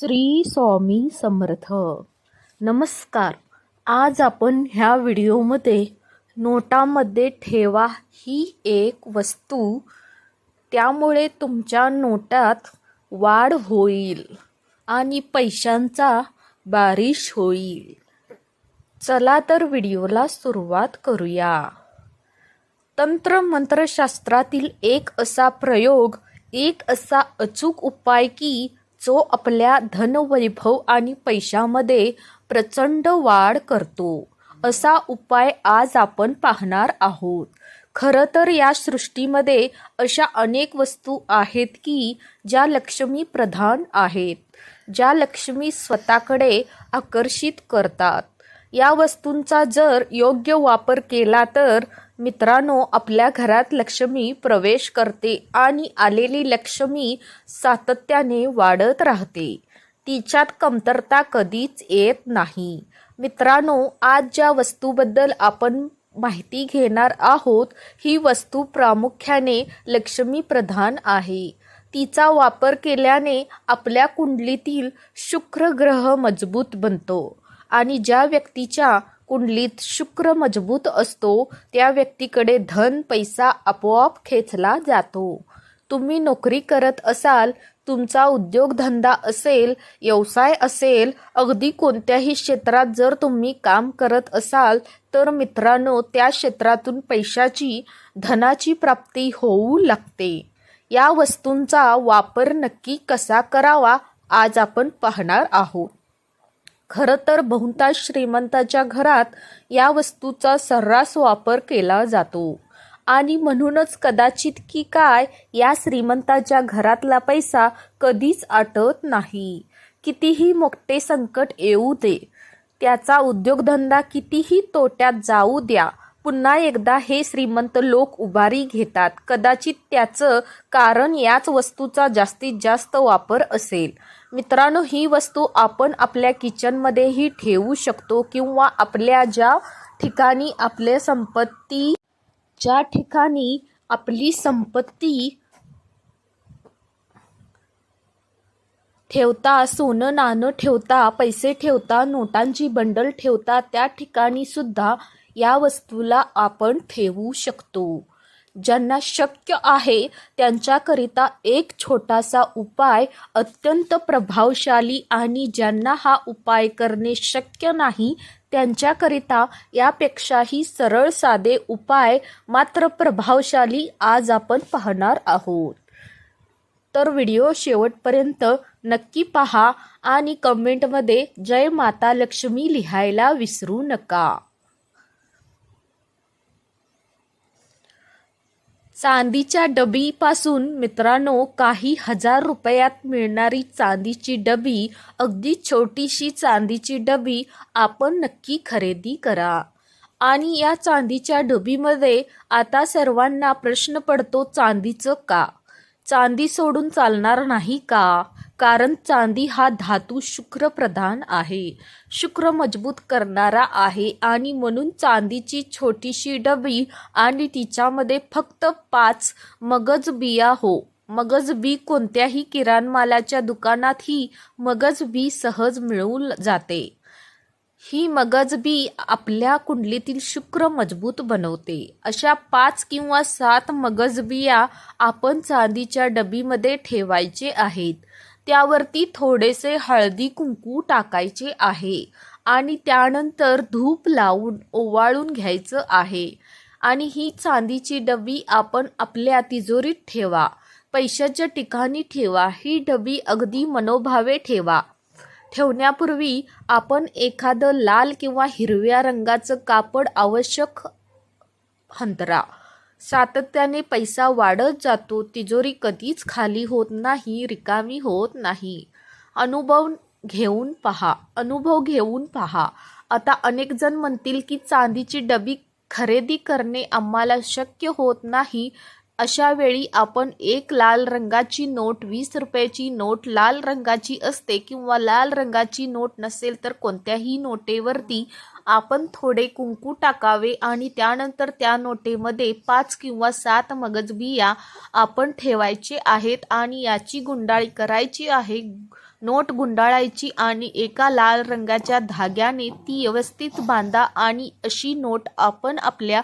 श्री स्वामी समर्थ. नमस्कार. आज आपण ह्या व्हिडिओमध्ये नोटामध्ये ठेवा ही एक वस्तू. त्यामुळे तुमच्या नोटात वाढ होईल आणि पैशांचा बारिश होईल. चला तर व्हिडिओला सुरुवात करूया. तंत्रमंत्रशास्त्रातील एक असा प्रयोग एक असा अचूक उपाय की जो आपल्या धनवैभव आणि पैशामध्ये प्रचंड वाढ करतो. असा उपाय आज आपण पाहणार आहोत. खरं तर या सृष्टीमध्ये अशा अनेक वस्तू आहेत की ज्या लक्ष्मी प्रधान आहेत ज्या लक्ष्मी स्वतःकडे आकर्षित करतात. या वस्तूंचा जर योग्य वापर केला तर मित्रांनो आपल्या घरात लक्ष्मी प्रवेश करते आणि आलेली लक्ष्मी सातत्याने वाढत राहते. तिच्यात कमतरता कधीच येत नाही. मित्रांनो आज ज्या वस्तूबद्दल आपण माहिती घेणार आहोत ही वस्तू प्रामुख्याने लक्ष्मी प्रधान आहे. तिचा वापर केल्याने आपल्या कुंडलीतील शुक्र ग्रह मजबूत बनतो आणि ज्या व्यक्तीच्या कुंडलीत शुक्र मजबूत असतो त्या व्यक्तीकडे धन पैसा आपोआप खेचला जातो. तुम्ही नोकरी करत असाल तुमचा उद्योगधंदा असेल व्यवसाय असेल अगदी कोणत्याही क्षेत्रात जर तुम्ही काम करत असाल तर मित्रांनो त्या क्षेत्रातून पैशाची धनाची प्राप्ती होऊ लागते. या वस्तूंचा वापर नक्की कसा करावा आज आपण पाहणार आहोत. खरं तर बहुतांश श्रीमंताच्या घरात या वस्तूचा सर्रास वापर केला जातो. आणि म्हणूनच कदाचित की काय या श्रीमंताच्या घरातला पैसा कधीच आटत नाही. कितीही मोठे संकट येऊ दे त्याचा उद्योगधंदा कितीही तोट्यात जाऊ द्या पुन्हा एकदा हे श्रीमंत लोक उभारी घेतात. कदाचित त्याचं कारण याच वस्तूचा जास्तीत जास्त वापर असेल. मित्रांनो ही वस्तू आपण आपल्या किचनमध्येही ठेवू शकतो किंवा आपल्या ज्या ठिकाणी आपले संपत्ती ज्या ठिकाणी आपली संपत्ती ठेवता सोनं नाणं ठेवता पैसे ठेवता नोटांची बंडल ठेवता त्या ठिकाणी सुद्धा या वस्तूला आपण ठेवू शकतो. ज्यांना शक्य आहे त्यांच्याकरिता एक छोटासा उपाय अत्यंत प्रभावशाली आणि ज्यांना हा उपाय करणे शक्य नाही त्यांच्याकरिता यापेक्षाही सरळ साधे उपाय मात्र प्रभावशाली आज आपण पाहणार आहोत. तर व्हिडिओ शेवटपर्यंत नक्की पहा आणि कमेंटमध्ये जय माता लक्ष्मी लिहायला विसरू नका. चांदीच्या डबीपासून मित्रांनो काही हजार रुपयात मिळणारी चांदीची डबी अगदी छोटीशी चांदीची डबी आपण नक्की खरेदी करा. आणि या चांदीच्या डबीमध्ये आता सर्वांना प्रश्न पडतो चांदीचं का? चांदी सोडून चालणार नाही का? कारण चांदी हा धातू शुक्रप्रधान आहे. शुक्र मजबूत करणारा आहे आणि म्हणून चांदीची छोटीशी डबी आणि तिच्यामध्ये फक्त पाच मगज बिया हो. मगज बी कोणत्याही किराणमालाच्या दुकानातही मगज बी सहज मिळून जाते. ही मगजबी आपल्या कुंडलीतील शुक्र मजबूत बनवते. अशा पाच किंवा सात मगजबिया आपण चांदीच्या डबीमध्ये ठेवायचे आहेत. त्यावरती थोडेसे हळदी कुंकू टाकायचे आहे आणि त्यानंतर धूप लावून ओवाळून घ्यायचं आहे. आणि ही चांदीची डबी आपण आपल्या तिजोरीत ठेवा. पैशाच्या ठिकाणी ठेवा. ही डबी अगदी मनोभावे ठेवा. ठेवण्यापूर्वी आपण एखादं लाल किंवा हिरव्या रंगाचं कापड आवश्यक हंतरा. सातत्याने पैसा वाढत जातो तिजोरी कधीच खाली होत नाही रिकामी होत नाही. अनुभव घेऊन पहा अनुभव घेऊन पहा. आता अनेक जण म्हणतील की चांदीची डबी खरेदी करणे आम्हाला शक्य होत नाही. अशा वेळी आपण एक लाल रंगाची नोट वीस रुपयाची नोट लाल रंगाची असते किंवा लाल रंगाची नोट नसेल तर कोणत्याही नोटेवरती आपण थोडे कुंकू टाकावे आणि त्यानंतर त्या नोटेमध्ये पाच किंवा सात मगज बिया आपण ठेवायचे आहेत आणि याची गुंडाळी करायची आहे. नोट गुंडाळायची आणि एका लाल रंगाच्या धाग्याने ती व्यवस्थित बांधा आणि अशी नोट आपण आपल्या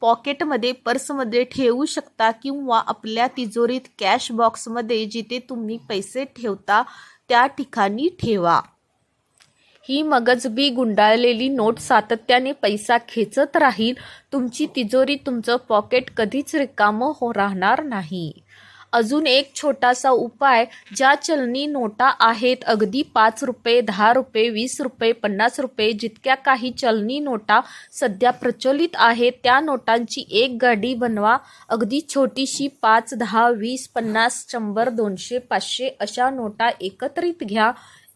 पॉकेटमध्ये पर्समध्ये ठेवू शकता किंवा आपल्या तिजोरीत कॅश बॉक्समध्ये जिथे तुम्ही पैसे ठेवता त्या ठिकाणी ठेवा. ही मगजबी गुंडाळलेली नोट सातत्याने पैसा खेचत राहील. तुमची तिजोरी तुमचं पॉकेट कधीच रिकामं हो राहणार नाही. अजून एक छोटासा उपाय ज्या चलनी नोटा आहेत अगदी पाच रुपये दहा रुपये वीस रुपये पन्नास रुपये जितक्या काही चलनी नोटा सध्या प्रचलित आहेत त्या नोटांची एक गाडी बनवा. अगदी छोटीशी पाच दहा वीस पन्नास शंभर दोनशे पाचशे अशा नोटा एकत्रित घ्या.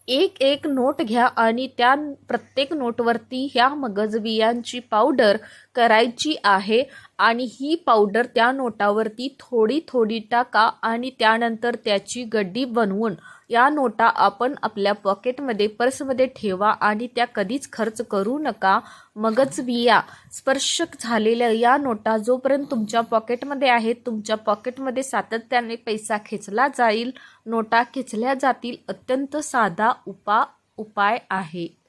एक एक नोट घ्या आणि त्या प्रत्येक नोटवरती ह्या मगजबियांची पावडर करायची आहे. आणि ही पावडर त्या नोटावरती थोडी थोडी टाका आणि त्यानंतर त्याची गड्डी बनवून या नोटा आपण आपल्या पॉकेटमध्ये पर्समध्ये ठेवा आणि त्या कधीच खर्च करू नका. मगच बिया. स्पर्श झालेल्या या नोटा जोपर्यंत तुमच्या पॉकेटमध्ये आहेत तुमच्या पॉकेटमध्ये सातत्याने पैसा खेचला जाईल. नोटा खेचल्या जातील. अत्यंत साधा उपा उपाय आहे.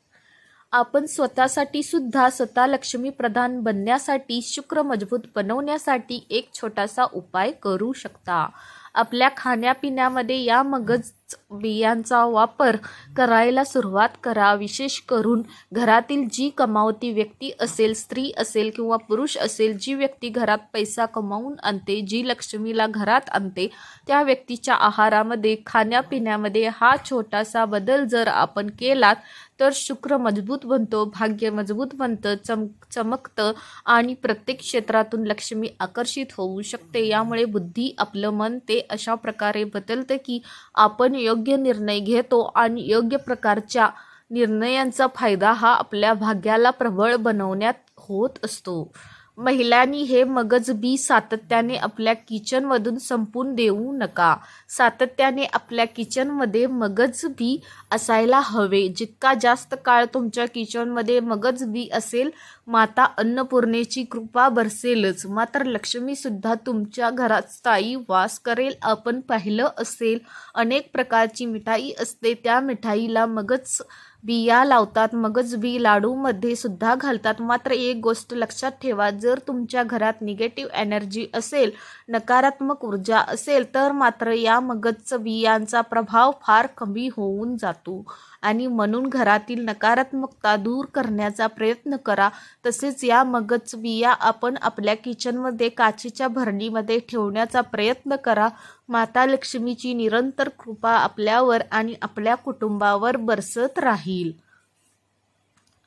आपण स्वतःसाठी सुद्धा स्वतः लक्ष्मी प्रधान बनण्यासाठी शुक्र मजबूत बनवण्यासाठी एक छोटासा उपाय करू शकता. आपल्या खाण्यापिण्यामध्ये या मगज बियांचा वापर करायला सुरुवात करा. विशेष करून घरातील जी कमावती व्यक्ती असेल स्त्री असेल किंवा पुरुष असेल जी व्यक्ती घरात पैसा कमावून आणते जी लक्ष्मीला घरात आणते त्या व्यक्तीच्या आहारामध्ये खाण्यापिण्यामध्ये हा छोटासा बदल जर आपण केलात तर शुक्र मजबूत बनतो भाग्य मजबूत बनतं चम चमकतं आणि प्रत्येक क्षेत्रातून लक्ष्मी आकर्षित होऊ शकते. यामुळे बुद्धी आपलं मन ते अशा प्रकारे बदलतं की आपण योग्य निर्णय घेतो आणि योग्य प्रकारच्या निर्णयांचा फायदा हा आपल्या भाग्याला प्रबळ बनवण्यात होत असतो. महिलांनी हे मगज बी सातत्याने आपल्या किचनमधून संपून देऊ नका. सातत्याने आपल्या किचनमध्ये मगज बी असायला हवे. जितका जास्त काळ तुमच्या किचनमध्ये मगज बी असेल माता अन्नपूर्णेची कृपा बरसेलच. मात्र लक्ष्मीसुद्धा तुमच्या घरात स्थायी वास करेल आपण पाहिलं असेल. अनेक प्रकारची मिठाई असते त्या मिठाईला मगज बिया लावतात मगज बी लाडूमध्ये सुद्धा घालतात. मात्र एक गोष्ट लक्षात ठेवा जर तुमच्या घरात निगेटिव्ह एनर्जी असेल नकारात्मक ऊर्जा असेल तर मात्र या मगच बियांचा प्रभाव फार कमी होऊन जातो. आणि म्हणून घरातील नकारात्मकता दूर करण्याचा प्रयत्न करा. तसेच या मगच बिया आपण आपल्या किचनमध्ये काचेच्या भरणीमध्ये ठेवण्याचा प्रयत्न करा. माता लक्ष्मीची निरंतर कृपा आपल्यावर आणि आपल्या कुटुंबावर बरसत राहील.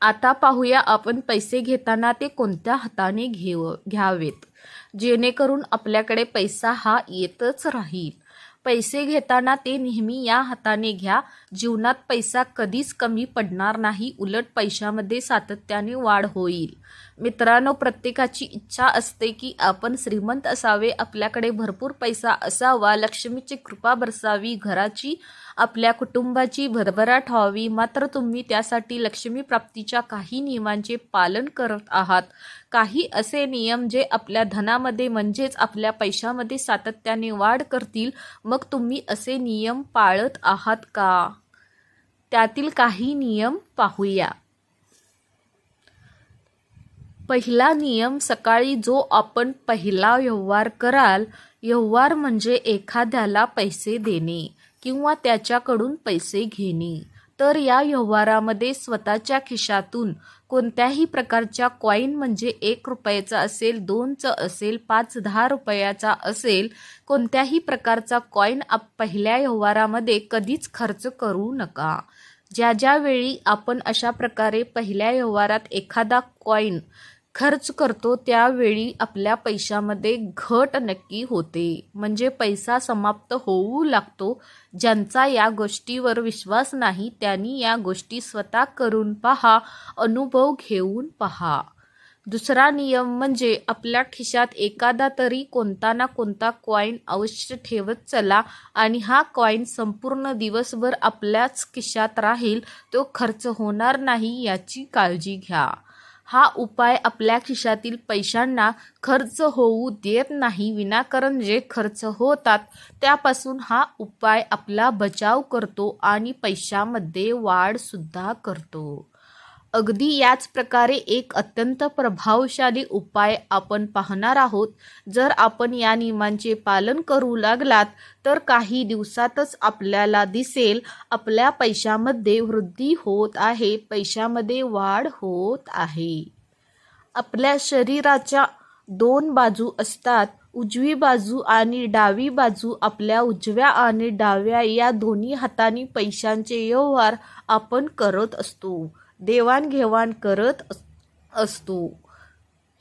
आता पाहूया आपण पैसे घेताना ते कोणत्या हाताने घेव घ्यावेत. जेणेकरून आपल्याकडे पैसा हा येतच राहील. पैसे घेताना ते नेहमी या हाताने घ्या. जीवनात पैसा कधीच कमी पडणार नाही. उलट पैशामध्ये सातत्याने वाढ होईल. मित्रांनो प्रत्येकाची इच्छा असते की आपण श्रीमंत असावे आपल्याकडे भरपूर पैसा असावा. लक्ष्मीची कृपा बरसावी घराची आपल्या कुटुंबाची भरभराट व्हावी. मात्र तुम्ही त्यासाठी लक्ष्मी प्राप्तीच्या काही नियमांचे पालन करत आहात. काही असे नियम जे आपल्या धनामध्ये म्हणजेच आपल्या पैशामध्ये सातत्याने वाढ करतील मग तुम्ही असे नियम पाळत आहात का? त्यातील काही नियम पाहूया. पहिला नियम सकाळी जो आपण पहिला व्यवहार कराल व्यवहार म्हणजे एखाद्याला पैसे देणे किंवा त्याच्याकडून पैसे घेणे. तर या व्यवहारामध्ये स्वतःच्या खिशातून कोणत्याही प्रकारच्या कॉईन म्हणजे एक रुपयाचा असेल दोनचं असेल पाच दहा रुपयाचा असेल कोणत्याही प्रकारचा कॉईन आप पहिल्या व्यवहारामध्ये कधीच खर्च करू नका. ज्या ज्यावेळी आपण अशा प्रकारे पहिल्या व्यवहारात एखादा कॉईन खर्च करतो त्यावेळी आपल्या पैशामध्ये घट नक्की होते. म्हणजे पैसा समाप्त होऊ लागतो. ज्यांचा या गोष्टीवर विश्वास नाही त्यांनी या गोष्टी स्वतः करून पहा अनुभव घेऊन पहा. दुसरा नियम म्हणजे आपल्या खिशात एखादा तरी कोणता ना कोणता कॉईन अवश्य ठेवत चला आणि हा कॉईन संपूर्ण दिवसभर आपल्याच खिशात राहील तो खर्च होणार नाही याची काळजी घ्या. हा उपाय आपल्या खिशातील पैशांना खर्च होऊ देत नाही. विनाकारण जे खर्च होतात त्यापासून हा उपाय आपला बचाव करतो आणि पैशामध्ये वाढसुद्धा करतो. अगदी याच प्रकारे एक अत्यंत प्रभावशाली उपाय आपण पाहणार आहोत. जर आपण या नियमांचे पालन करू लागलात तर काही दिवसातच आपल्याला दिसेल आपल्या पैशामध्ये वृद्धी होत आहे पैशामध्ये वाढ होत आहे. आपल्या शरीराच्या दोन बाजू असतात उजवी बाजू आणि डावी बाजू. आपल्या उजव्या आणि डाव्या या दोन्ही हातांनी पैशांचे व्यवहार आपण करत असतो. देवाणघेवाण करत असतो.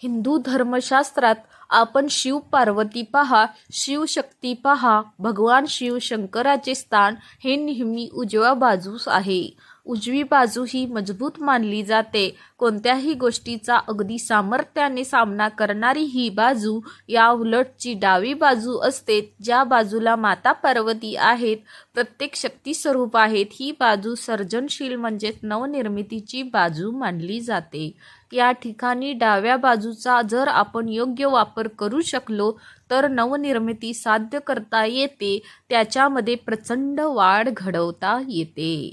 हिंदू धर्मशास्त्रात आपण शिव पार्वती पहा शिवशक्ती पहा भगवान शिव शंकराचे स्थान हे नेहमी उजव्या बाजूस आहे. उजवी बाजू ही मजबूत मानली जाते. कोणत्याही गोष्टीचा अगदी सामर्थ्याने सामना करणारी ही बाजू या उलटची डावी बाजू असते. ज्या बाजूला माता पार्वती आहेत प्रत्येक शक्ती स्वरूप आहेत ही बाजू सर्जनशील म्हणजेच नवनिर्मितीची बाजू मानली जाते. या ठिकाणी डाव्या बाजूचा जर आपण योग्य वापर करू शकलो तर नवनिर्मिती साध्य करता येते. त्याच्यामध्ये प्रचंड वाढ घडवता येते.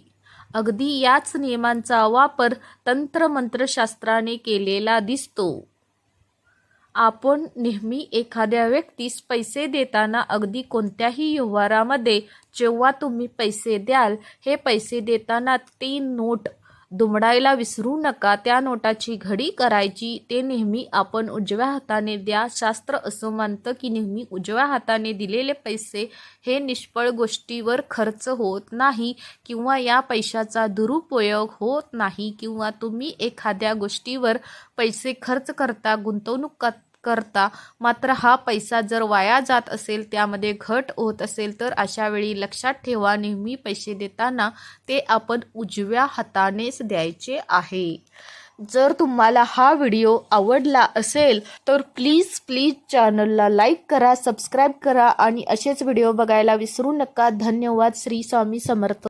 अगदी याच नियमांचा वापर तंत्रमंत्रशास्त्राने केलेला दिसतो. आपण नेहमी एखाद्या व्यक्तीस पैसे देताना अगदी कोणत्याही व्यवहारामध्ये जेव्हा तुम्ही पैसे द्याल हे पैसे देताना ती नोट दुमडायला विसरू नका त्या नोटाची घडी करायची ते नेहमी आपण उजव्या हाताने द्या. शास्त्र असं मानतं की नेहमी उजव्या हाताने दिलेले पैसे हे निष्फळ गोष्टीवर खर्च होत नाही किंवा या पैशाचा दुरुपयोग होत नाही किंवा तुम्ही एखाद्या गोष्टीवर पैसे खर्च करता गुंतवणूक कर- करता मात्र हा पैसा जर वाया जात असेल त्यामध्ये घट होत असेल तर अशा वेळी लक्षात ठेवा नेहमी पैसे देताना ते आपण उजव्या हातानेच द्यायचे आहे. जर तुम्हाला हा व्हिडिओ आवडला असेल तर प्लीज प्लीज चॅनलला लाईक करा सबस्क्राईब करा आणि असेच व्हिडिओ बघायला विसरू नका. धन्यवाद. श्री स्वामी समर्थ.